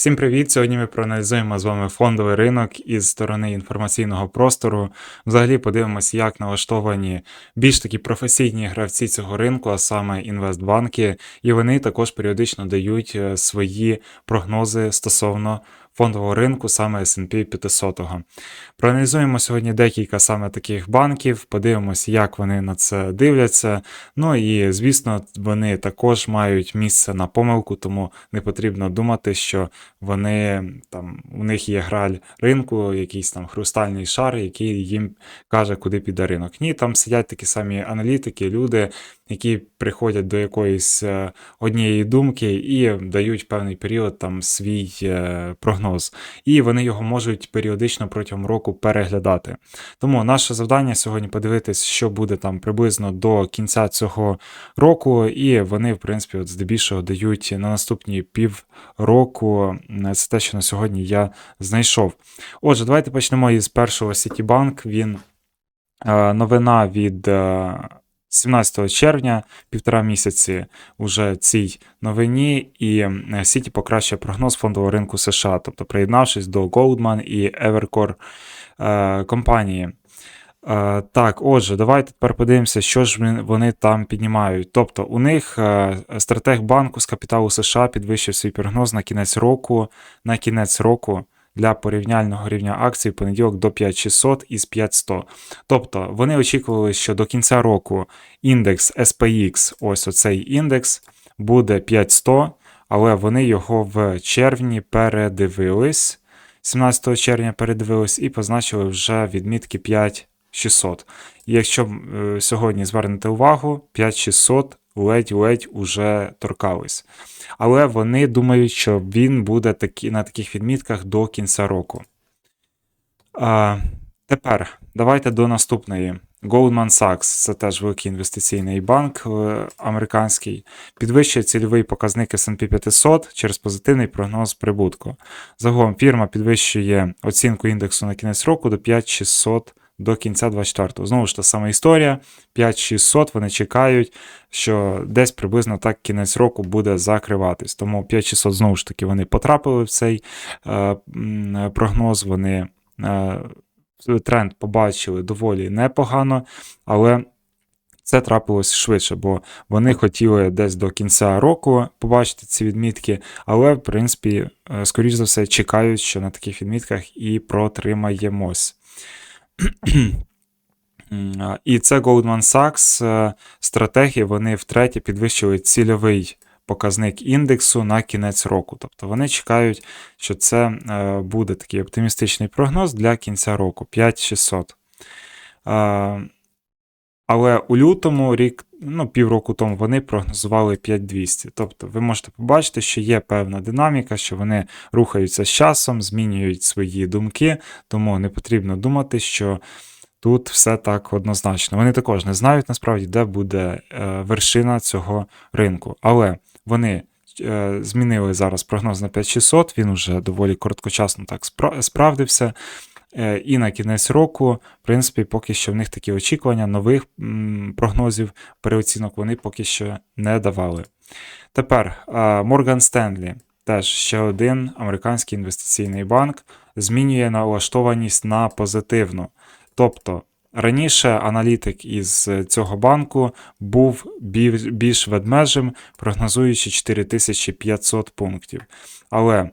Всім привіт! Сьогодні ми проаналізуємо з вами фондовий ринок із сторони інформаційного простору. Взагалі подивимося, як налаштовані більш такі професійні гравці цього ринку, а саме інвестбанки, і вони також періодично дають е, свої прогнози стосовно фондового ринку, саме S&P 500. Проаналізуємо сьогодні декілька саме таких банків, подивимося, як вони на це дивляться. Ну і звісно, вони також мають місце на помилку, тому не потрібно думати, що вони там у них є граль ринку, якийсь там хрустальний шар, який їм каже, куди піде ринок. Ні, там сидять такі самі аналітики, люди, які приходять до якоїсь е, однієї думки і дають певний період там свій е, прогноз. І вони його можуть періодично протягом року переглядати. Тому наше завдання сьогодні подивитись, що буде там приблизно до кінця цього року, і вони, в принципі, от здебільшого дають на наступні півроку. Це те, що на сьогодні я знайшов. Отже, давайте почнемо із першого Citibank. Він е, новина від. Е, 17 червня, півтора місяці уже цій новині, і Сіті покращує прогноз фондового ринку США, тобто приєднавшись до Goldman і Evercore е, компанії. Е, так, отже, давайте тепер подивимося, що ж вони- там піднімають. Тобто, у них е, стратег банку з капіталу США підвищив свій прогноз на кінець року, на кінець року для порівняльного рівня акцій в понеділок до 5600 із 5100. Тобто вони очікували, що до кінця року індекс SPX, ось оцей індекс, буде 5100, але вони його в червні передивились. 17 червня передивились і позначили вже відмітки 5600. І якщо е, сьогодні звернете увагу, 5600 ледь-ледь уже торкались. Але вони думають, що він буде такі, на таких відмітках до кінця року. А, тепер давайте до наступної. Goldman Sachs, це теж великий інвестиційний банк е, американський, підвищує цільовий показник S&P 500 через позитивний прогноз прибутку. Загалом фірма підвищує оцінку індексу на кінець року до 5600 до кінця 24-го. Знову ж та сама історія. 5600 вони чекають, що десь приблизно так кінець року буде закриватись. Тому 5600 знову ж таки вони потрапили в цей е, прогноз. Вони е, тренд побачили доволі непогано, але це трапилось швидше, бо вони хотіли десь до кінця року побачити ці відмітки, але, в принципі, е, скоріш за все, чекають, що на таких відмітках і протримаємось. І це Goldman Sachs е, стратегії, вони втретє підвищили цільовий показник індексу на кінець року. Тобто вони чекають, що це е, буде такий оптимістичний прогноз для кінця року 5600. Але у лютому, рік, ну, півроку тому, вони прогнозували 5200. Тобто ви можете побачити, що є певна динаміка, що вони рухаються з часом, змінюють свої думки, тому не потрібно думати, що тут все так однозначно. Вони також не знають насправді, де буде е, вершина цього ринку. Але вони е, змінили зараз прогноз на 5600, він уже доволі короткочасно так справдився. Е, І на кінець року, в принципі, поки що в них такі очікування, нових прогнозів, переоцінок вони поки що не давали. Тепер Morgan Stanley, теж ще один американський інвестиційний банк, змінює налаштованість на позитивну. Тобто раніше аналітик із цього банку був більш ведмежим, прогнозуючи 4500 пунктів. Але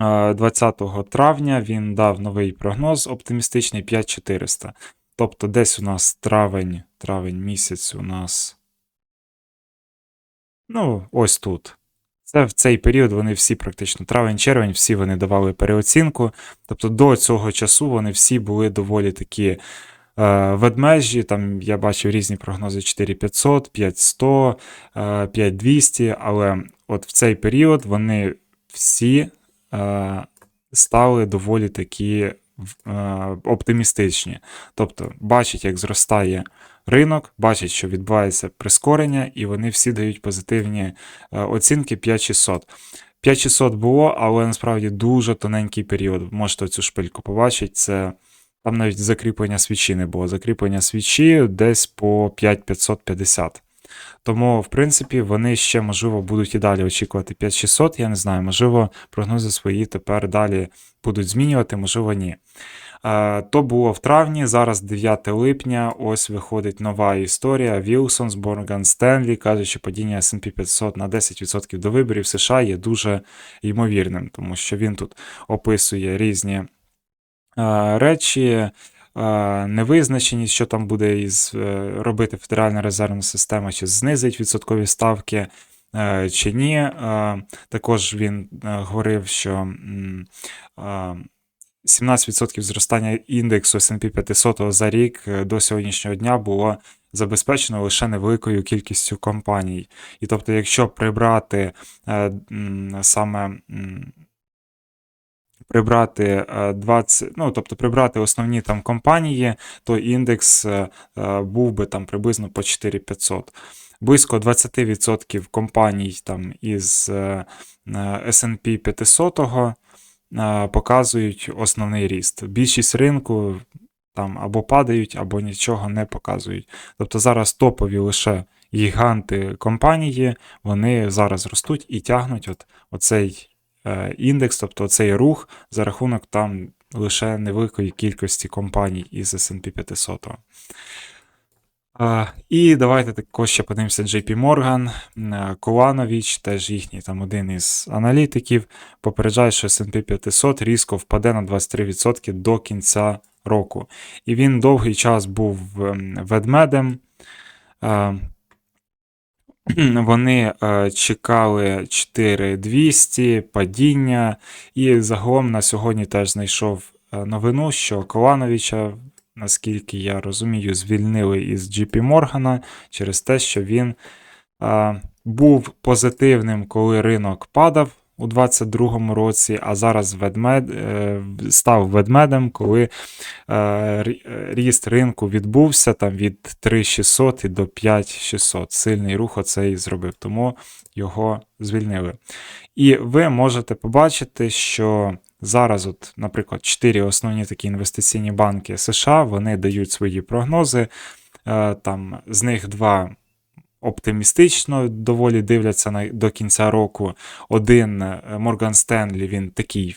20 травня він дав новий прогноз оптимістичний 5400. Тобто десь у нас травень, травень місяць у нас. Ну, ось тут. Це в цей період вони всі практично травень-червень, всі вони давали переоцінку. Тобто до цього часу вони всі були доволі такі е, ведмежі. Там я бачив різні прогнози 4500, 5100, е, 5200, але от в цей період вони всі е, стали доволі такі е, оптимістичні. Тобто бачать, як зростає ринок, бачать, що відбувається прискорення, і вони всі дають позитивні е, оцінки 5600. 5600 було, але насправді дуже тоненький період. Можете цю шпильку побачити. Це там навіть закріплення свічі не було. Закріплення свічі десь по 5550. Тому, в принципі, вони ще, можливо, будуть і далі очікувати 5600, я не знаю, можливо, прогнози свої тепер далі будуть змінювати, можливо, ні. Е, То було в травні, зараз 9 липня, ось виходить нова історія. Вілсон з Морган Стенлі каже, що падіння S&P 500 на 10% до виборів США є дуже ймовірним, тому що він тут описує різні е, речі, невизначеність, що там буде із, е, робити Федеральна резервна система, чи знизить відсоткові ставки. е, Чи ні, Е, також він е, говорив, що е, 17% зростання індексу S&P 500 за рік е, до сьогоднішнього дня було забезпечено лише невеликою кількістю компаній. І тобто, якщо прибрати е, саме прибрати е, 20, ну, тобто прибрати основні там компанії, то індекс е, е, був би там приблизно по 4500. Близько 20% компаній там із е, е, S&P 500 е, показують основний ріст. Більшість ринку там або падають, або нічого не показують. Тобто зараз топові лише гіганти компанії, вони зараз ростуть і тягнуть от, оцей е, індекс, тобто цей рух за рахунок там лише невеликої кількості компаній із S&P 500. А, І давайте також ще подивимося JP Morgan, е, Коланович, теж їхній там один із аналітиків, попереджає, що S&P 500 різко впаде на 23% до кінця року. І він довгий час був ем, ведмедем. Е, Вони е, чекали 4200 падіння, і загалом на сьогодні теж знайшов е, новину, що Колановича, наскільки я розумію, звільнили із JP Моргана через те, що він е, був позитивним, коли ринок падав у 2022 році, а зараз ведмед, е, став ведмедем, коли е, е, ріст ринку відбувся там від 3600 і до 5600. Сильний рух оцей зробив, тому його звільнили. І ви можете побачити, що зараз, от, наприклад, чотири основні такі інвестиційні банки США вони дають свої прогнози. Там з них два оптимістично доволі дивляться на, до кінця року. Один е, Morgan Stanley, він такий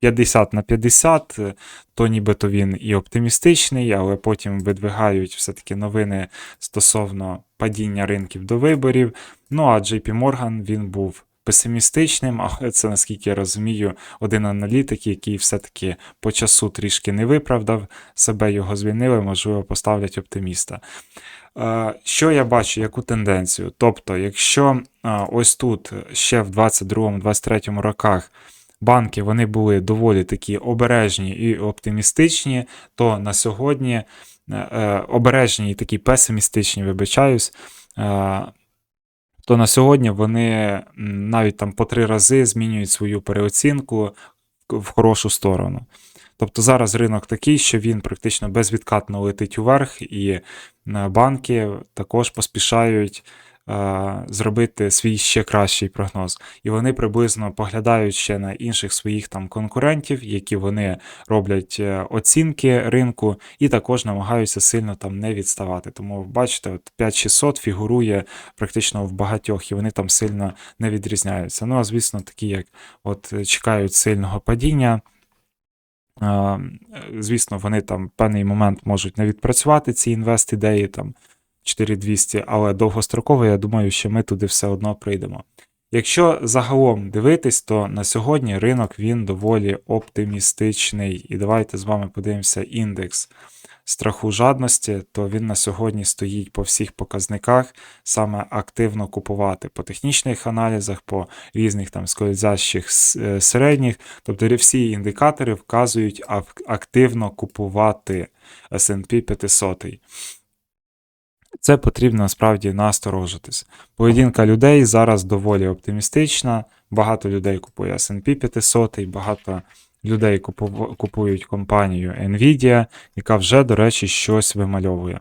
50 на 50, е, то нібито він і оптимістичний, але потім видвигають все-таки новини стосовно падіння ринків до виборів. Ну а JP Morgan він був песимістичним, але це, наскільки я розумію, один аналітик, який все-таки по часу трішки не виправдав себе, його звільнили, можливо, поставлять оптиміста. Е, Що я бачу, яку тенденцію? Тобто, якщо е, ось тут ще в 22-23 роках банки вони були доволі такі обережні і оптимістичні, то на сьогодні е, обережні і такі песимістичні, вибачаюсь, то на сьогодні вони навіть там по три рази змінюють свою переоцінку в хорошу сторону. Тобто зараз ринок такий, що він практично безвідкатно летить уверх, і е, банки також поспішають е, зробити свій ще кращий прогноз. І вони приблизно поглядають ще на інших своїх там конкурентів, які вони роблять е, оцінки ринку, і також намагаються сильно там не відставати. Тому бачите, от 5600 фігурує практично в багатьох, і вони там сильно не відрізняються. Ну а звісно, такі, як от чекають сильного падіння. Звісно, вони там в певний момент можуть не відпрацювати ці інвест-ідеї, там 4200, але довгостроково, я думаю, що ми туди все одно прийдемо. Якщо загалом дивитись, то на сьогодні ринок він доволі оптимістичний. І давайте з вами подивимося індекс страху жадності, то він на сьогодні стоїть по всіх показниках саме активно купувати по технічних аналізах, по різних там скользящих е, середніх. Тобто всі індикатори вказують активно купувати S&P 500. Це потрібно насправді насторожитись. Поведінка людей зараз доволі оптимістична. Багато людей купує S&P 500, багато людей купують компанію Nvidia, яка вже, до речі, щось вимальовує.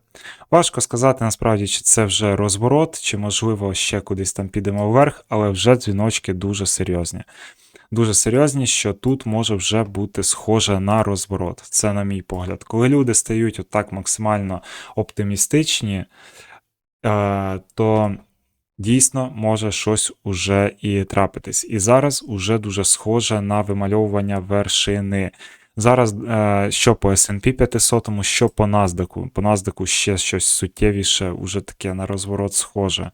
Важко сказати насправді, чи це вже розворот, чи можливо ще кудись там підемо вверх, але вже дзвіночки дуже серйозні. Дуже серйозні, що тут може вже бути схоже на розворот. Це на мій погляд. Коли люди стають отак максимально оптимістичні, е, то дійсно може щось уже і трапитись. І зараз уже дуже схоже на вимальовування вершини. Зараз е, що по S&P 500, що по NASDAQ. По NASDAQ ще щось суттєвіше, уже таке на розворот схоже.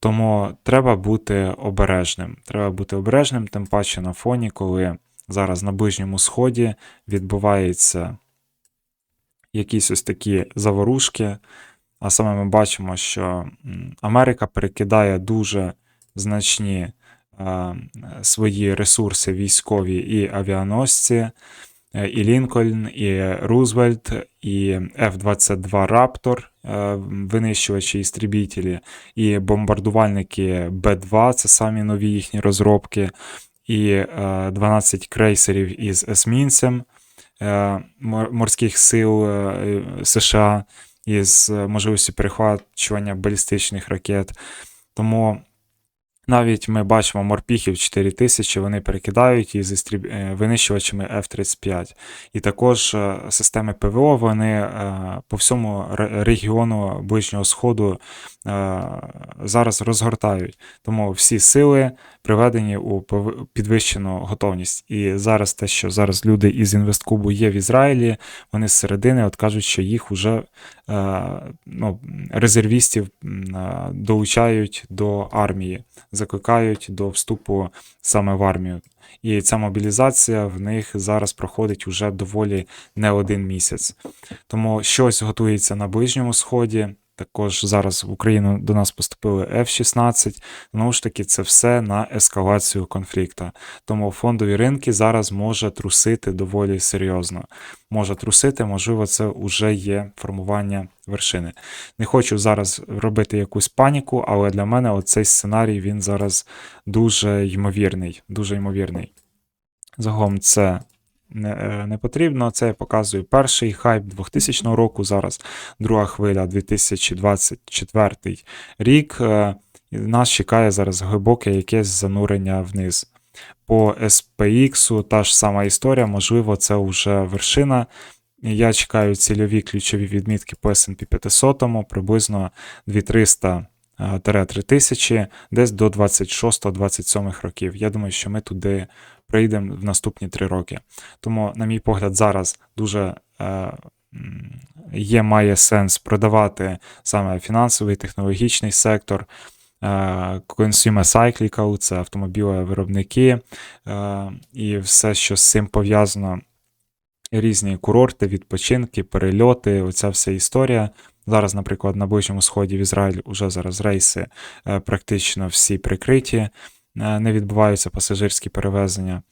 Тому треба бути обережним. Треба бути обережним, тим паче на фоні, коли зараз на Ближньому Сході відбуваються якісь ось такі заворушки. А саме ми бачимо, що Америка перекидає дуже значні е, свої ресурси військові і авіаносці, е, і Лінкольн, і Рузвельт, і F-22 Раптор, е, винищувачі істрібітелі, і бомбардувальники Б-2, це самі нові їхні розробки, і е, 12 крейсерів із есмінцем е, морських сил е, США із е, можливістю перехвачування балістичних ракет. Тому навіть ми бачимо морпіхів 4000, вони перекидають із істріб... е, винищувачами F-35. І також е, системи ПВО вони е, по всьому регіону Ближнього Сходу зараз розгортають. Тому всі сили приведені у підвищену готовність. І зараз те, що зараз люди із інвесткубу є в Ізраїлі, вони з середини от кажуть, що їх уже ну, резервістів долучають до армії, закликають до вступу саме в армію. І ця мобілізація в них зараз проходить уже доволі не один місяць. Тому щось готується на Ближньому Сході. Також зараз в Україну до нас поступили F-16. Знову ж таки, це все на ескалацію конфлікту. Тому фондові ринки зараз може трусити доволі серйозно. Може трусити, можливо, це вже є формування вершини. Не хочу зараз робити якусь паніку, але для мене оцей сценарій він зараз дуже ймовірний. Дуже ймовірний. Загалом це не, е, не потрібно. Це я показую перший хайп 2000 року, зараз друга хвиля 2024 рік. Е, Нас чекає зараз глибоке якесь занурення вниз. По SPX та ж сама історія, можливо, це вже вершина. Я чекаю цільові ключові відмітки по S&P 500, приблизно 2300 е, 3000, десь до 26-27 років. Я думаю, що ми туди прийдемо в наступні 3 роки. Тому, на мій погляд, зараз дуже е, є, має сенс продавати саме фінансовий, технологічний сектор. е, Consumer Cyclical, це автомобілевиробники е, і все, що з цим пов'язано, різні курорти, відпочинки, перельоти, оця вся історія. Зараз, наприклад, на Ближньому Сході в Ізраїль уже зараз рейси е, практично всі прикриті, е, не відбуваються пасажирські перевезення.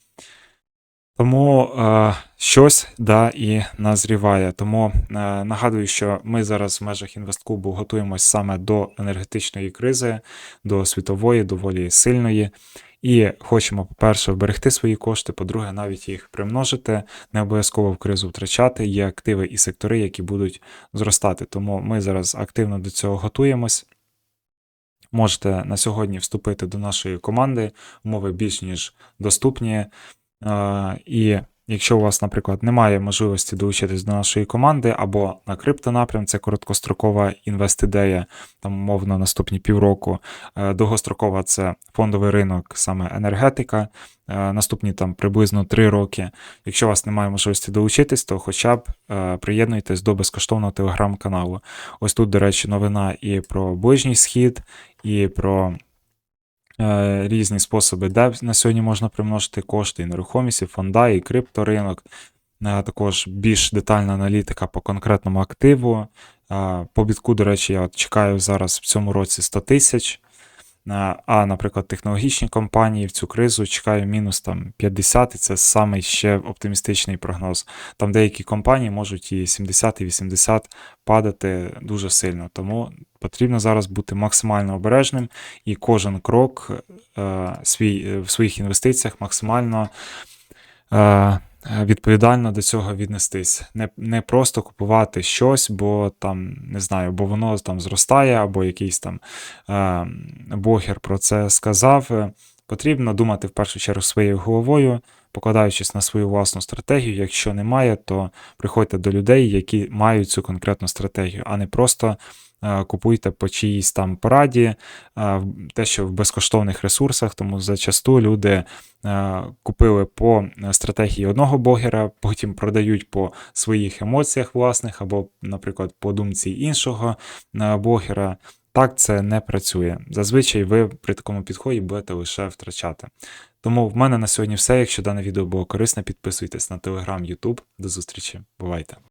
Тому е, щось да, і назріває. Тому е, нагадую, що ми зараз в межах інвесткубу готуємось саме до енергетичної кризи, до світової, доволі сильної. І хочемо, по-перше, вберегти свої кошти, по-друге, навіть їх примножити, не обов'язково в кризу втрачати. Є активи і сектори, які будуть зростати. Тому ми зараз активно до цього готуємось. Можете на сьогодні вступити до нашої команди, умови більш ніж доступні. І якщо у вас, наприклад, немає можливості долучитись до нашої команди, або на криптонапрям, це короткострокова інвестидея, там умовно наступні півроку, Е, довгострокова це фондовий ринок, саме енергетика, е, наступні там приблизно 3 роки. Якщо у вас немає можливості долучитись, то хоча б е, приєднуйтесь до безкоштовного телеграм-каналу. Ось тут, до речі, новина і про ближній схід, і про різні способи, де на сьогодні можна примножити кошти, і нерухомість, і фонда, і крипторинок. Е, Також більш детальна аналітика по конкретному активу. Е, По бітку, до речі, я от чекаю зараз в цьому році 100 тисяч. Е, А, наприклад, технологічні компанії в цю кризу чекаю мінус там 50, і це самий ще оптимістичний прогноз. Там деякі компанії можуть і 70, і 80 падати дуже сильно. Тому потрібно зараз бути максимально обережним і кожен крок е, свій, е, в своїх інвестиціях максимально е, відповідально до цього віднестись. Не, не просто купувати щось, бо там, не знаю, бо воно там зростає, або якийсь там е, блогер про це сказав. Потрібно думати в першу чергу своєю головою, покладаючись на свою власну стратегію. Якщо немає, то приходьте до людей, які мають цю конкретну стратегію, а не просто купуйте по чиїсь там пораді, е, те, що в безкоштовних ресурсах, тому зачасту люди е, купили по е, стратегії одного блогера, потім продають по своїх емоціях власних, або, наприклад, по думці іншого е, блогера. Так це не працює. Зазвичай ви при такому підході будете лише втрачати. Тому в мене на сьогодні все. Якщо дане відео було корисне, підписуйтесь на Telegram, YouTube. До зустрічі. Бувайте!